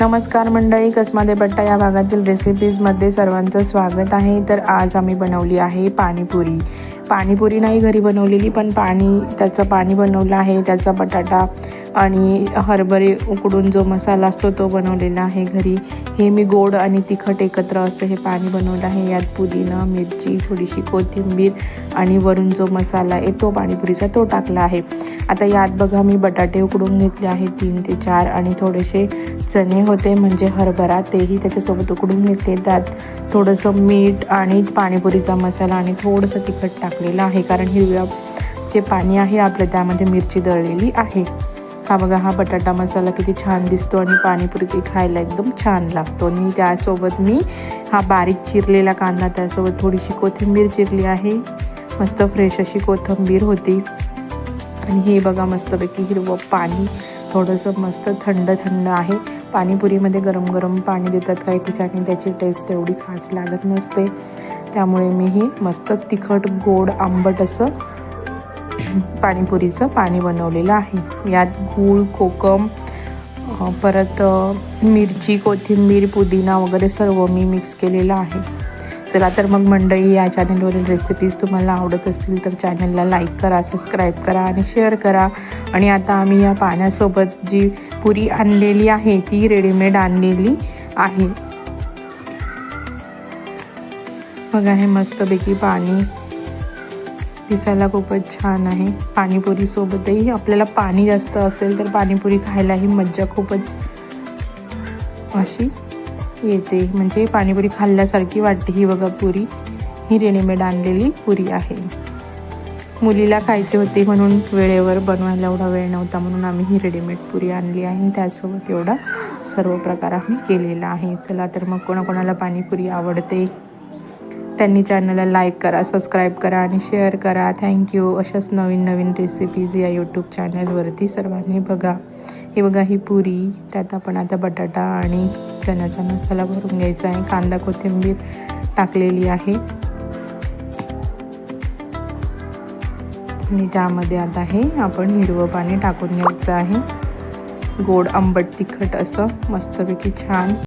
नमस्कार मंडळी कसमादे बट्टा या भागातील रेसिपीजमध्ये सर्वांचं स्वागत आहे. तर आज आम्ही बनवली आहे पाणीपुरी. पाणीपुरी नाही घरी बनवलेली पण पाणी त्याचं पाणी बनवलं आहे. त्याचा बटाटा आणि हरभरे उकडून जो मसाला असतो तो बनवलेला आहे घरी. हे मी गोड आणि तिखट एकत्र असं हे पाणी बनवलं आहे. यात पुदिना मिरची थोडीशी कोथिंबीर आणि वरून जो मसाला आहे तो पाणीपुरीचा तो टाकला आहे. आता यात बघा मी बटाटे उकडून घेतले आहे तीन ते चार आणि थोडेसे चणे होते म्हणजे हरभरा तेही त्याच्यासोबत उकडून घेतले. त्यात थोडंसं मीठ आणि पाणीपुरीचा मसाला आणि थोडंसं तिखट टाकलेलं आहे कारण हिरव्या जे पाणी आहे आपलं त्यामध्ये मिरची दळलेली आहे. हा बघा हा बटाटा मसाला किती छान दिसतो आणि पाणीपुरी ती खायला एकदम छान लागतो. आणि त्यासोबत मी हा बारीक चिरलेला कांदा त्यासोबत थोडीशी कोथिंबीर चिरली आहे. मस्त फ्रेश अशी कोथिंबीर होती. आणि हे बघा मस्तपैकी हिरवं पाणी. थोडंसं मस्त थंड थंड आहे. पाणीपुरीमध्ये गरम गरम पाणी देतात काही ठिकाणी त्याची टेस्ट एवढी खास लागत नसते. त्यामुळे मी हे मस्त तिखट गोड आंबट असं पाणीपुरीचं पाणी बनवलेलं आहे. यात गूळ कोकम परत मिरची कोथिंबीर पुदिना वगैरे सर्व मी मिक्स केलेलं आहे. चला तर मग मंडळी या चॅनलवरील रेसिपीज तुम्हाला आवडत असतील तर चॅनलला लाईक करा सबस्क्राईब करा आणि शेअर करा. आणि आता आम्ही या पाण्यासोबत जी पुरी आणलेली आहे ती रेडीमेड आणलेली आहे. बघा हे मस्तपैकी पाणी दिसायला खूपच छान आहे. पाणीपुरीसोबतही आपल्याला पाणी जास्त असेल तर पाणीपुरी खायलाही मज्जा खूपच अशी येते. म्हणजे पाणीपुरी खाल्ल्यासारखी वाटते ही बघा पुरी. ही रेडीमेड आणलेली पुरी आहे. मुलीला खायची होती म्हणून वेळेवर बनवायला एवढा वेळ नव्हता म्हणून आम्ही ही रेडीमेड पुरी आणली आहे. आणि त्यासोबत एवढा सर्व प्रकार आम्ही केलेला आहे. चला तर मग कोणाकोणाला पाणीपुरी आवडते? त्यांनी चॅनलला लाईक करा सबस्क्राईब करा आणि शेअर करा. थँक्यू अशाच नवीन नवीन रेसिपीज या यूट्यूब चॅनलवरती सर्वांनी बघा. हे बघा ही पुरी त्यात आपण आता बटाटा आणि चण्याचा मसाला भरून घ्यायचा आहे. कांदा कोथिंबीर टाकलेली आहे. आणि त्यामध्ये आता हे आपण हिरवं पाणी टाकून घ्यायचं आहे. गोड आंबट तिखट असं मस्तपैकी छान.